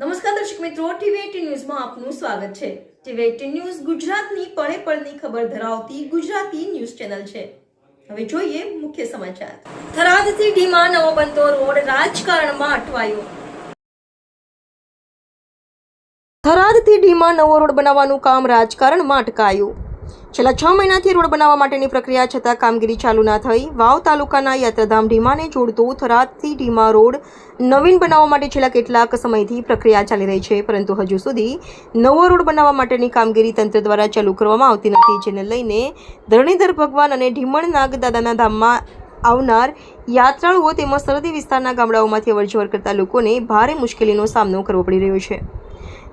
નમસ્કાર દર્શક મિત્રો ટીવી ન્યૂઝમાં આપનું સ્વાગત છે. ટીવી એટીન ન્યૂઝ ગુજરાતની પળે પળની ખબર ધરાવતી ગુજરાતી ન્યૂઝ ચેનલ છે. હવે જોઈએ મુખ્ય સમાચાર. થરાદથી ડીમાં નવો બનતો રોડ રાજકારણમાં અટવાયો. થરાદથી ડીમાં નવો રોડ બનાવવાનું કામ રાજકારણમાં અટકાયું. છેલ્લા છ મહિનાથી રોડ બનાવવા માટેની પ્રક્રિયા છતાં કામગીરી ચાલુ ના થઈ. વાવ તાલુકાના યાત્રાધામ ઢીમાને જોડતો થરાદથી ઢીમા રોડ નવીન બનાવવા માટે છેલ્લા કેટલાક સમયથી પ્રક્રિયા ચાલી રહી છે, પરંતુ હજુ સુધી નવો રોડ બનાવવા માટેની કામગીરી તંત્ર દ્વારા ચાલુ કરવામાં આવતી નથી, જેને લઈને ધરણીધર ભગવાન અને ઢીમણ નાગ દાદાના ધામમાં આવનાર યાત્રાળુઓ તેમજ સરહદી વિસ્તારના ગામડાઓમાંથી અવરજવર કરતા લોકોને ભારે મુશ્કેલીનો સામનો કરવો પડી રહ્યો છે.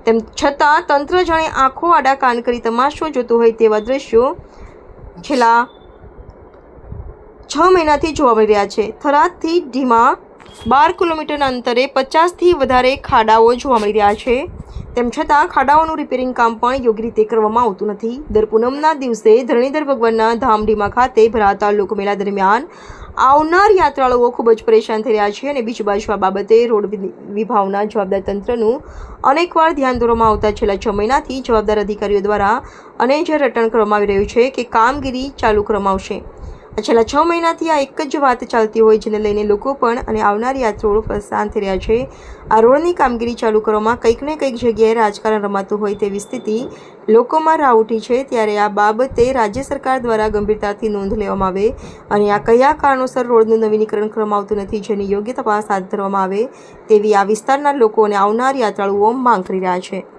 તેમ છતાં તંત્ર જાણે આંખો આડા કાન કરી તમાશો જોતું હોય તેવા દ્રશ્યો છેલ્લા છ મહિનાથી જોવા મળી રહ્યા છે. થરાદથી ઢીમા બાર કિલોમીટરના અંતરે પચાસથી વધારે ખાડાઓ જોવા મળી રહ્યા છે. તેમ છતાં ખાડાઓનું રિપેરિંગ કામ પણ યોગ્ય રીતે કરવામાં આવતું નથી. દર પૂનમના દિવસે ધરણીધર ભગવાનના ધામ ઢીમા ખાતે ભરાતા લોકમેળા દરમિયાન આવનાર યાત્રાળુઓ ખૂબ જ પરેશાન થઈ રહ્યા છે અને બીજી બાજુ આ બાબતે રોડ વિભાવના જવાબદાર તંત્રનું અનેકવાર ધ્યાન દોરવામાં આવતા છેલ્લા છ મહિનાથી જવાબદાર અધિકારીઓ દ્વારા અનેજર રટણ કરવામાં આવી રહ્યું છે કે કામગીરી ચાલુ કરવામાં આવશે. છેલ્લા છ મહિનાથી આ એક જ વાત ચાલતી હોય જેને લઈને લોકો પણ અને આવનાર યાત્રાળુ પરેશાન થઈ રહ્યા છે. આ રોડની કામગીરી ચાલુ કરવામાં કંઈક ને કંઈક જગ્યાએ રાજકારણ રમાતું હોય તેવી સ્થિતિ લોકોમાં રાહ ઉઠી છે. ત્યારે આ બાબતે રાજ્ય સરકાર દ્વારા ગંભીરતાથી નોંધ લેવામાં આવે અને આ કયા કારણોસર રોડનું નવીનીકરણ કરવામાં આવતું નથી જેની યોગ્ય તપાસ હાથ ધરવામાં આવે તેવી આ વિસ્તારના લોકો અને આવનાર યાત્રાળુઓ માંગ કરી રહ્યા છે.